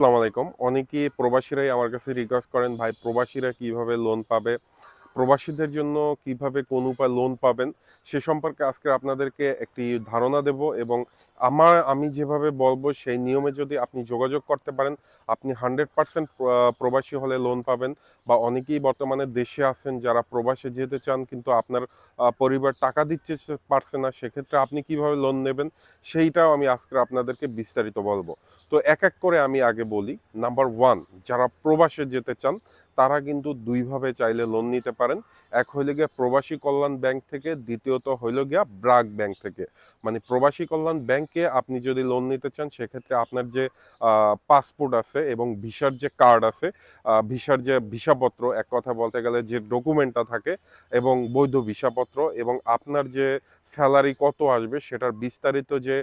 আসসালামু আলাইকুম। অনেকে প্রবাসীরাই আমার কাছে রিকোয়েস্ট করেন ভাই প্রবাসীরা কীভাবে লোন পাবে? প্রবাসীদের জন্য কীভাবে কোন উপায় লোন পাবেন, সে সম্পর্কে আজকে আপনাদেরকে একটি ধারণা দেব এবং আমার, আমি যেভাবে বলব সেই নিয়মে যদি আপনি যোগাযোগ করতে পারেন, আপনি হান্ড্রেড পার্সেন্ট প্রবাসী হলে লোন পাবেন বা অনেকেই বর্তমানে দেশে আছেন যারা প্রবাসে যেতে চান কিন্তু আপনার পরিবার টাকা দিচ্ছে পারছে না, সেক্ষেত্রে আপনি কীভাবে লোন নেবেন সেইটাও আমি আজকে আপনাদেরকে বিস্তারিত বলব। তো এক এক করে আমি আগে বলি। নাম্বার ওয়ান যারা প্রবাসে যেতে চান তারা কিন্তু দুইভাবে চাইলে লোন নিতে পারেন। এক হইলে গিয়া প্রবাসী কল্যাণ ব্যাংক থেকে, দ্বিতীয়ত হইল গিয়া ব্রাক ব্যাংক থেকে। মানে প্রবাসী কল্যাণ ব্যাংকে আপনি যদি লোন নিতে চান, সেক্ষেত্রে আপনার যে পাসপোর্ট আছে এবং ভিসার যে কার্ড আছে ভিসার যে ভিসাপত্র এক কথা বলতে গেলে যে ডকুমেন্টটা থাকে এবং বৈধ ভিসাপত্র এবং আপনার যে স্যালারি কত আসবে, সেটার বিস্তারিত যে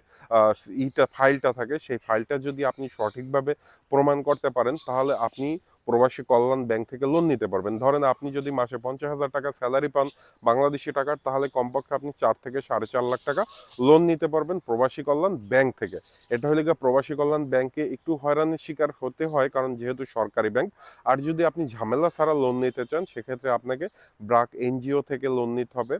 ইটা ফাইলটা থাকে, সেই ফাইলটা যদি আপনি সঠিকভাবে প্রমাণ করতে পারেন, তাহলে আপনি প্রবাসী কল্যাণ ব্যাংক থেকে লোন নিতে পারবেন। ধরেন আপনি যদি মাসে পঞ্চাশ হাজার টাকা স্যালারি পান বাংলাদেশি টাকার, তাহলে কমপক্ষে আপনি চার থেকে সাড়ে চার লাখ টাকা লোন নিতে পারবেন প্রবাসী কল্যাণ ব্যাংক থেকে। এটা হলে গিয়ে প্রবাসী কল্যাণ ব্যাংকে একটু হয়রানির শিকার হতে হয়, কারণ যেহেতু সরকারি ব্যাংক। আর যদি আপনি ঝামেলা ছাড়া লোন নিতে চান, সেক্ষেত্রে আপনাকে ব্রাক এনজিও থেকে লোন নিতে হবে।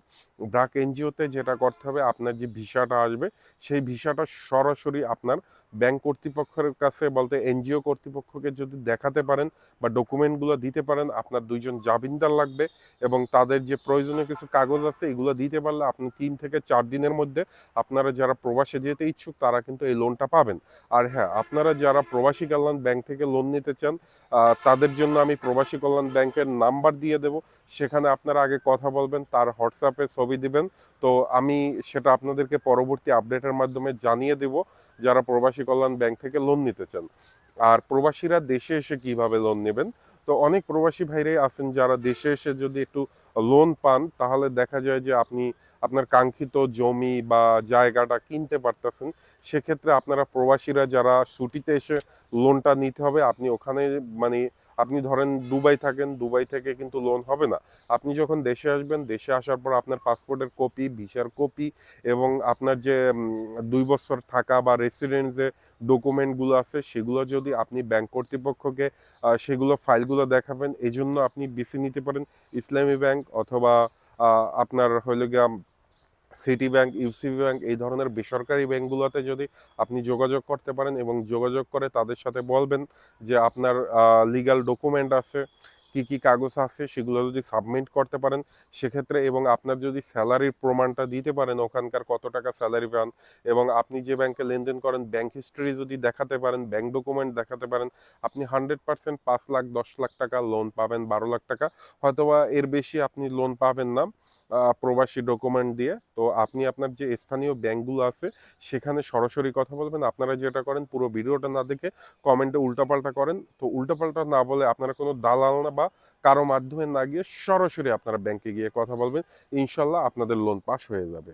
ব্রাক এনজিওতে যেটা করতে হবে, আপনার যে ভিসাটা আসবে, সেই ভিসাটা সরাসরি আপনার ব্যাংক কর্তৃপক্ষের কাছে বলতে এনজিও কর্তৃপক্ষকে যদি দেখাতে পারেন বা ডকুমেন্টগুলো দিতে পারেন, আপনার দুইজন জামিনদার লাগবে এবং তাদের যে প্রয়োজনীয় কিছু কাগজ আছে, এগুলো দিতে পারলে আপনি তিন থেকে চার দিনের মধ্যে আপনারা যারা প্রবাসে যেতে ইচ্ছুক, তারা কিন্তু এই লোনটা পাবেন। আর হ্যাঁ আপনারা যারা প্রবাসী কল্যাণ ব্যাংক থেকে লোন নিতে চান তাদের জন্য আমি প্রবাসী কল্যাণ ব্যাংকের নাম্বার দিয়ে দেব। সেখানে আপনারা আগে কথা বলবেন, তার হোয়াটসঅ্যাপে ছবি দিবেন। তো আমি সেটা আপনাদেরকে পরবর্তী আপডেটের মাধ্যমে জানিয়ে দেব। যারা প্রবাসী কল্যাণ ব্যাংক থেকে লোন নিতে চান। আর প্রবাসীরা দেশে এসে কীভাবে লোন নেবেন? তো অনেক প্রবাসী ভাইরাই আছেন যারা দেশে এসে যদি একটু লোন পান, তাহলে দেখা যায় যে আপনি আপনার কাঙ্ক্ষিত জমি বা জায়গাটা কিনতে পারতেছেন। সেক্ষেত্রে আপনারা প্রবাসীরা যারা ছুটিতে এসে লোনটা নিতে হবে, আপনি ওখানে মানে আপনি ধরেন দুবাই থাকেন, দুবাই থেকে কিন্তু লোন হবে না। আপনি যখন দেশে আসবেন, দেশে আসার পর আপনার পাসপোর্টের কপি ভিসার কপি এবং আপনার যে দুই বছর থাকা বা রেসিডেন্স যে ডকুমেন্টগুলো আছে, সেগুলো যদি আপনি ব্যাংক কর্তৃপক্ষকে সেগুলো ফাইলগুলো দেখাবেন এই জন্য আপনি বেছে নিতে পারেন, ইসলামী ব্যাংক অথবা আপনার হইল গিয়া সিটি ব্যাংক, ইউসিবি ব্যাংক এই ধরনের বেসরকারি ব্যাংকগুলোতে যদি আপনি যোগাযোগ করতে পারেন এবং যোগাযোগ করে তাদের সাথে বলবেন যে আপনার লিগ্যাল ডকুমেন্ট আছে, কি কি কাগজ আছে সেগুলো যদি সাবমিট করতে পারেন, সেক্ষেত্রে এবং আপনার যদি স্যালারির প্রমাণটা দিতে পারেন, ওখানকার কত টাকা স্যালারি পান এবং আপনি যে ব্যাংকে লেনদেন করেন ব্যাংক হিস্ট্রি যদি দেখাতে পারেন ব্যাংক ডকুমেন্ট দেখাতে পারেন, আপনি হান্ড্রেড পার্সেন্ট পাঁচ লাখ, দশ লাখ টাকা লোন পাবেন, বারো লাখ টাকা, হয়তোবা এর বেশি আপনি লোন পাবেন না। প্রবাসী ডকুমেন্ট দিয়ে। তো আপনি আপনার যে স্থানীয় ব্যাংকগুলো আছে, সেখানে সরাসরি কথা বলবেন। আপনারা যেটা করেন, পুরো ভিডিওটা না দেখে কমেন্টে উল্টাপাল্টা করেন। তো উল্টাপাল্টা না বলে আপনারা কোনো দালাল না বা কারও মাধ্যমে না গিয়ে সরাসরি আপনারা ব্যাংকে গিয়ে কথা বলবেন। ইনশাল্লাহ আপনাদের লোন পাস হয়ে যাবে।